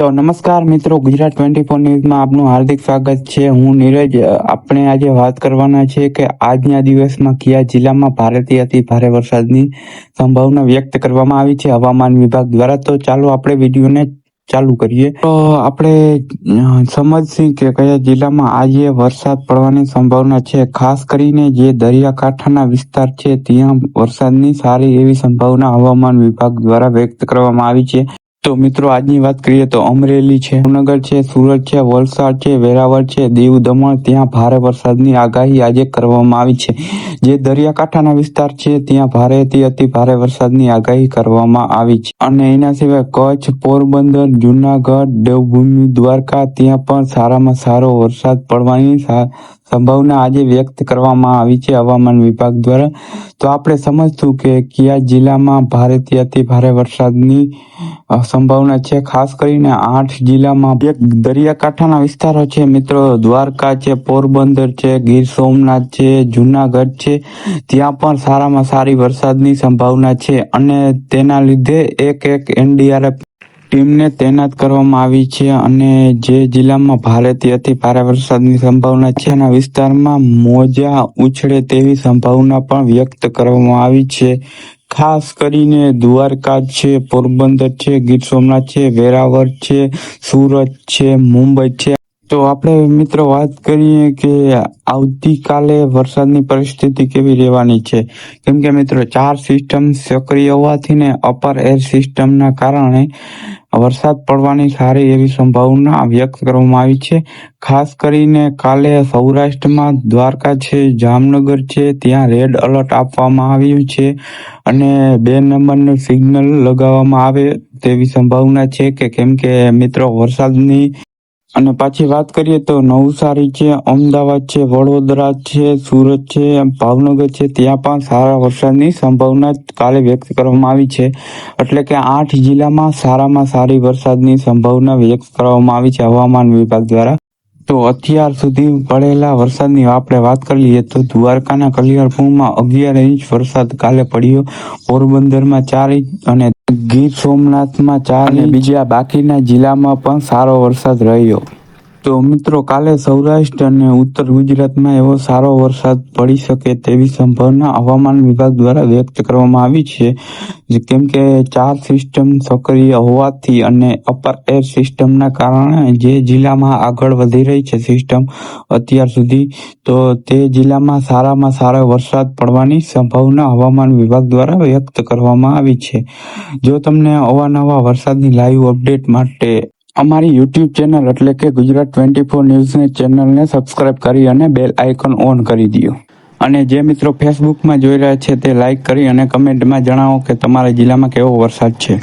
તો નમસ્કાર મિત્રો, ગુજરાત ટ્વેન્ટી ફોર ન્યૂઝમાં આપનું હાર્દિક સ્વાગત છે. હું નીરજ આપણે આજે વાત કરવાના છે કે આજના દિવસમાં કયા જિલ્લામાં ભારેથી અતિ ભારે વરસાદની સંભાવના વ્યક્ત કરવામાં આવી છે. હવામાન વિભાગ દ્વારા તો ચાલો આપણે વિડીયોને ચાલુ કરીએ. તો આપણે સમજશું કે કયા જિલ્લામાં આજે વરસાદ પડવાની સંભાવના છે. ખાસ કરીને જે દરિયાકાંઠાના વિસ્તાર છે, ત્યાં વરસાદની સારી એવી સંભાવના હવામાન વિભાગ દ્વારા વ્યક્ત કરવામાં આવી છે. તો મિત્રો, આજની વાત કરીએ તો અમરેલી છે ભાવનગર છે, સુરત છે, વલસાડ છે, વેરાવળ છે, દીવ દમણ, ત્યાં ભારે વરસાદની આગાહી આજે કરવામાં આવી છે. જે દરિયાકાંઠાના વિસ્તાર છે, ત્યાં ભારેથી અતિ ભારે વરસાદની આગાહી કરવામાં આવી છે. અને એના સિવાય કચ્છ, પોરબંદર, જુનાગઢ, દેવભૂમિ, દ્વારકા, ત્યાં પણ સારામાં સારો વરસાદ પડવાની સંભાવના આજે વ્યક્ત કરવામાં આવી છે હવામાન વિભાગ દ્વારા. તો આપણે સમજતું કે કયા જિલ્લામાં ભારેથી અતિ ભારે વરસાદની સંભાવના છે. ખાસ કરીને આઠ જિલ્લામાં એક દરિયાકાંઠાના વિસ્તારો છે. મિત્રો, દ્વારકા છે, પોરબંદર છે, ગીર સોમનાથ છે, જુનાગઢ છે. ત્યાં પણ સારામાં સારી વરસાદની સંભાવના છે. અને તેના લીધે એક એક એનડીઆરએફ ટીમને તૈનાત કરવામાં આવી છે અને જે જિલ્લામાં ભારેથી ભારે વરસાદની સંભાવના છે એના વિસ્તારમાં મોજા ઉછળે તેવી સંભાવના પણ વ્યક્ત કરવામાં આવી છે. ખાસ કરીને દ્વારકા છે, પોરબંદર છે, ગીર સોમનાથ છે, વેરાવળ છે, સુરત છે, મુંબઈ છે. તો આપણે મિત્રો વાત કરીએ કે આવતીકાલે વરસાદની પરિસ્થિતિ કેવી રહેવાની છે? કેમ કે મિત્રો ચાર સિસ્ટમ સક્રિય હોવાથી ને અપર એર સિસ્ટમના કારણે વરસાદ પડવાની સારી એવી સંભાવના વ્યક્ત કરવામાં આવી છે. ખાસ કરીને કાલે સૌરાષ્ટ્રમાં દ્વારકા છે, જામનગર છે, ત્યાં રેડ એલર્ટ આપવામાં આવ્યું છે અને બે નંબરનું સિગ્નલ લગાવવામાં આવે તેવી સંભાવના છે કે કેમ કે મિત્રો વરસાદની અને પાછી વાત કરીએ તો નવસારી છે, અમદાવાદ છે, વડોદરા છે, સુરત છે, ભાવનગર છે, ત્યાં પણ સારા વરસાદની સંભાવના કાલે વ્યક્ત કરવામાં આવી છે. એટલે કે આઠ જિલ્લામાં સારામાં સારી વરસાદની સંભાવના વ્યક્ત કરવામાં આવી છે હવામાન વિભાગ દ્વારા. તો અત્યાર સુધી પડેલા વરસાદની આપણે વાત કરી લઈએ તો દ્વારકાના કલિયારપુરમાં અગિયાર ઇંચ વરસાદ કાલે પડ્યો. પોરબંદરમાં ચાર ઇંચ અને ગીર સોમનાથમાં ચાર અને બીજા બાકીના જિલ્લામાં પણ સારો વરસાદ રહ્યો. તો મિત્રો, કાલે સૌરાષ્ટ્ર અને ઉત્તર ગુજરાતમાં એવો સારો વરસાદ પડી શકે તેવી સંભાવના હવામાન વિભાગ દ્વારા વ્યક્ત કરવામાં આવી છે. કેમ કે ચાર સિસ્ટમ સક્રિય હોવાથી અને અપર એર સિસ્ટમના કારણે જે જિલ્લામાં આગળ વધી રહી છે સિસ્ટમ અત્યાર સુધી, તો તે જિલ્લામાં સારામાં સારો વરસાદ પડવાની સંભાવના હવામાન વિભાગ દ્વારા વ્યક્ત કરવામાં આવી છે. જો તમને અવાનવા વરસાદની લાઈવ અપડેટ માટે અમારી યુટ્યુબ ચેનલ એટલે કે ગુજરાત ટ્વેન્ટી ફોર ન્યૂઝની ચેનલને સબસ્ક્રાઇબ કરી અને બેલ આઇકન ઓન કરી દો અને જે મિત્રો ફેસબુકમાં જોઈ રહ્યા છે તે લાઇક કરી અને કમેન્ટમાં જણાવો કે તમારા જિલ્લામાં કેવો વરસાદ છે.